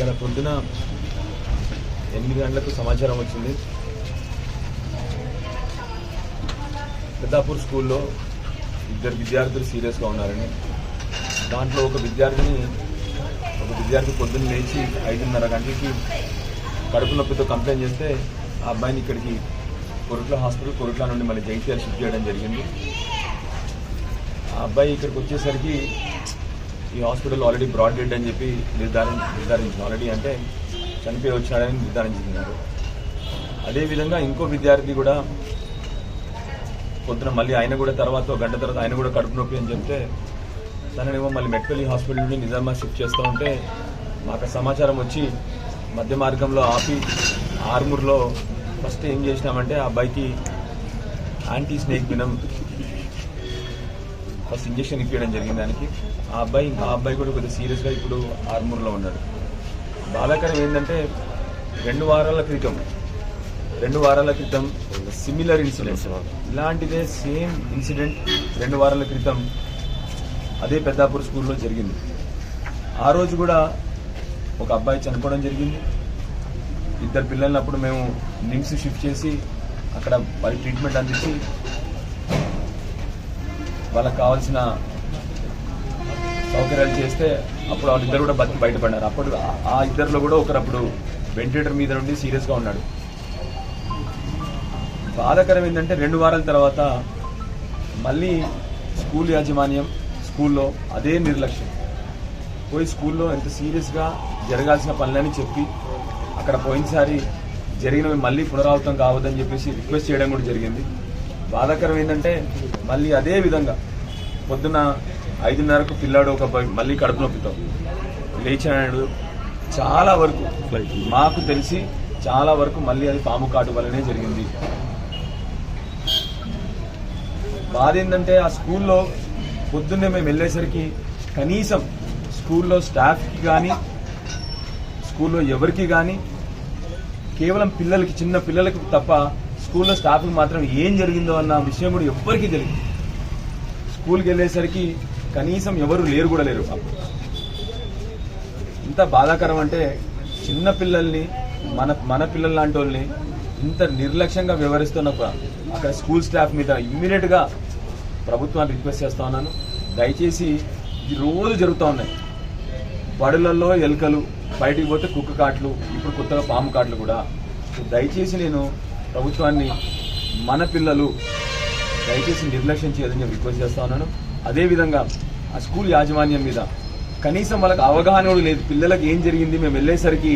ఇలా పొద్దున ఎనిమిది గంటలకు సమాచారం వచ్చింది. పెద్దాపూర్ స్కూల్లో ఇద్దరు విద్యార్థులు సీరియస్గా ఉన్నారని. దాంట్లో ఒక విద్యార్థిని ఒక విద్యార్థి పొద్దున్న లేచి ఐదున్నర గంటలకి కడుపు నొప్పితో కంప్లైంట్ చేస్తే ఆ అబ్బాయిని ఇక్కడికి కొరుట్ల హాస్పిటల్ కొరుట్ల నుండి మళ్ళీ జైత్యాల షిఫ్ట్ చేయడం జరిగింది. ఆ అబ్బాయి ఇక్కడికి వచ్చేసరికి ఈ హాస్పిటల్ ఆల్రెడీ బ్రాడ్ డెడ్ అని చెప్పి నిర్ధారణ నిర్ధారించింది. ఆల్రెడీ అంటే చనిపోయి వచ్చాడని నిర్ధారించుకున్నారు. అదేవిధంగా ఇంకో విద్యార్థి కూడా పొద్దున మళ్ళీ ఆయన కూడా తర్వాత గంట తర్వాత ఆయన కూడా కడుపు నొప్పి అని చెప్తే తననేమో మళ్ళీ మెట్పల్లి హాస్పిటల్ నుండి నిజామాబాద్ షిఫ్ట్ చేస్తూ ఉంటే మాకు సమాచారం వచ్చి మధ్య మార్గంలో ఆపి ఆర్మూర్లో ఫస్ట్ ఏం చేసినామంటే ఆ అబ్బాయికి anti snake venom first injection ఇప్పించడం జరిగింది దానికి. ఆ అబ్బాయి ఆ అబ్బాయి కూడా కొద్దిగా సీరియస్గా ఇప్పుడు ఆర్మూర్లో ఉన్నాడు. బాధాకరం ఏంటంటే రెండు వారాల క్రితం రెండు వారాల క్రితం సిమిలర్ ఇన్సిడెంట్ ఇలాంటిదే సేమ్ ఇన్సిడెంట్ రెండు వారాల క్రితం అదే పెద్దాపూర్ స్కూల్లో జరిగింది. ఆ రోజు కూడా ఒక అబ్బాయి చనిపోవడం జరిగింది. ఇద్దరు పిల్లల్ని అప్పుడు మేము నిమ్స్ షిఫ్ట్ చేసి అక్కడ వారి ట్రీట్మెంట్ అందించి వాళ్ళకి కావాల్సిన సౌకర్యాలు చేస్తే అప్పుడు వాళ్ళిద్దరు కూడా బతికి బయటపడ్డారు. అప్పుడు ఆ- ఇద్దరిలో కూడా ఒకరప్పుడు వెంటిలేటర్ మీద నుండి సీరియస్గా ఉన్నాడు. బాధాకరం ఏంటంటే రెండు వారాల తర్వాత మళ్ళీ స్కూల్ యాజమాన్యం స్కూల్లో అదే నిర్లక్ష్యం. పోయి స్కూల్లో ఎంత సీరియస్గా జరగాల్సిన పనులని చెప్పి అక్కడ పోయినసారి జరిగినవి మళ్ళీ పునరావృతం కావద్దని చెప్పేసి రిక్వెస్ట్ చేయడం కూడా జరిగింది. బాధాకరం ఏంటంటే మళ్ళీ అదే విధంగా పొద్దున ఐదున్నరకు పిల్లాడు ఒక మళ్ళీ కడుపు నొప్పితో లేచినాడు చాలా వరకు మాకు తెలిసి చాలా వరకు మళ్ళీ అది పాము కాటు వల్లనే జరిగింది. బాధ ఏంటంటే ఆ స్కూల్లో పొద్దున్నే మేము వెళ్ళేసరికి కనీసం స్కూల్లో స్టాఫ్కి కానీ స్కూల్లో ఎవరికి కానీ కేవలం పిల్లలకి చిన్న పిల్లలకి తప్ప స్కూల్లో స్టాఫ్కి మాత్రం ఏం జరిగిందో అన్న విషయం కూడా ఎవ్వరికీ తెలియదు స్కూల్కి వెళ్ళేసరికి కనీసం ఎవరు లేరు కూడా లేరు. ఇంత బాధాకరం అంటే చిన్న పిల్లల్ని మన మన పిల్లల లాంటి వాళ్ళని ఇంత నిర్లక్ష్యంగా వ్యవహరిస్తున్న అక్కడ స్కూల్ స్టాఫ్ మీద ఇమ్మీడియట్గా ప్రభుత్వాన్ని రిక్వెస్ట్ చేస్తా ఉన్నాను. దయచేసి ఇది రోజు జరుగుతూ ఉన్నాయి. బడులలో ఎలుకలు బయటికి పోతే కుక్క కాట్లు ఇప్పుడు కొత్తగా పాము కాట్లు కూడా. దయచేసి నేను ప్రభుత్వాన్ని మన పిల్లలు దయచేసి నిర్లక్ష్యం చేయదని నేను రిక్వెస్ట్ చేస్తా ఉన్నాను. అదేవిధంగా ఆ స్కూల్ యాజమాన్యం మీద కనీసం వాళ్ళకి అవగాహన కూడా లేదు. పిల్లలకు ఏం జరిగింది? మేము వెళ్ళేసరికి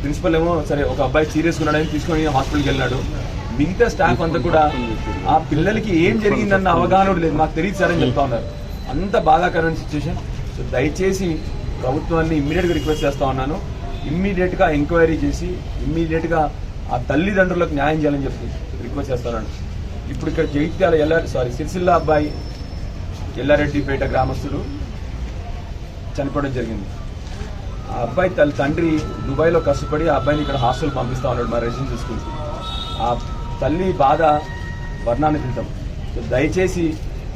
ప్రిన్సిపల్ ఏమో సరే ఒక అబ్బాయి సీరియస్ ఉన్నాడని తీసుకొని హాస్పిటల్కి వెళ్ళాడు. మిగతా స్టాఫ్ అంతా కూడా ఆ పిల్లలకి ఏం జరిగిందన్న అవగాహన లేదు. మాకు తెలియదు సార్ అని చెప్తా ఉన్నారు. అంత బాధాకరమైన సిచ్యువేషన్ సో దయచేసి ప్రభుత్వాన్ని ఇమ్మీడియట్గా రిక్వెస్ట్ చేస్తా ఉన్నాను. ఇమ్మీడియట్గా ఎంక్వైరీ చేసి ఇమ్మీడియట్గా ఆ తల్లిదండ్రులకు న్యాయం చేయాలని చెప్పి రిక్వెస్ట్ చేస్తున్నాను ఇప్పుడు ఇక్కడ జగిత్యాల ఎల్ఆర్ సారీ సిరిసిల్ల అబ్బాయి ఎల్లారెడ్డిపేట గ్రామస్తుడు చనిపోవడం జరిగింది. ఆ అబ్బాయి తల్లి తండ్రి దుబాయ్లో కష్టపడి ఆ అబ్బాయిని ఇక్కడ హాస్టల్ పంపిస్తా ఉన్నాడు మా రెసిడెన్షియల్ స్కూల్కి. ఆ తల్లి బాధ వర్ణాన్ని తింటాం. దయచేసి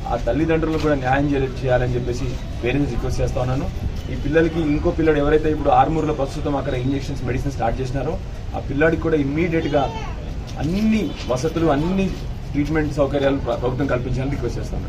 ఆ తల్లిదండ్రులు కూడా న్యాయం చేయ- చేయాలని చెప్పేసి పేరెంట్స్ రిక్వెస్ట్ చేస్తా ఉన్నాను. ఈ పిల్లలకి ఇంకో పిల్లడు ఎవరైతే ఇప్పుడు ఆర్మూర్లో ప్రస్తుతం అక్కడ ఇంజెక్షన్స్ మెడిసిన్ స్టార్ట్ చేసినారో ఆ పిల్లాడికి కూడా ఇమ్మీడియట్గా అన్ని వసతులు అన్ని ట్రీట్మెంట్ సౌకర్యాలు ప్రభుత్వం కల్పించాలని రిక్వెస్ట్ చేస్తాను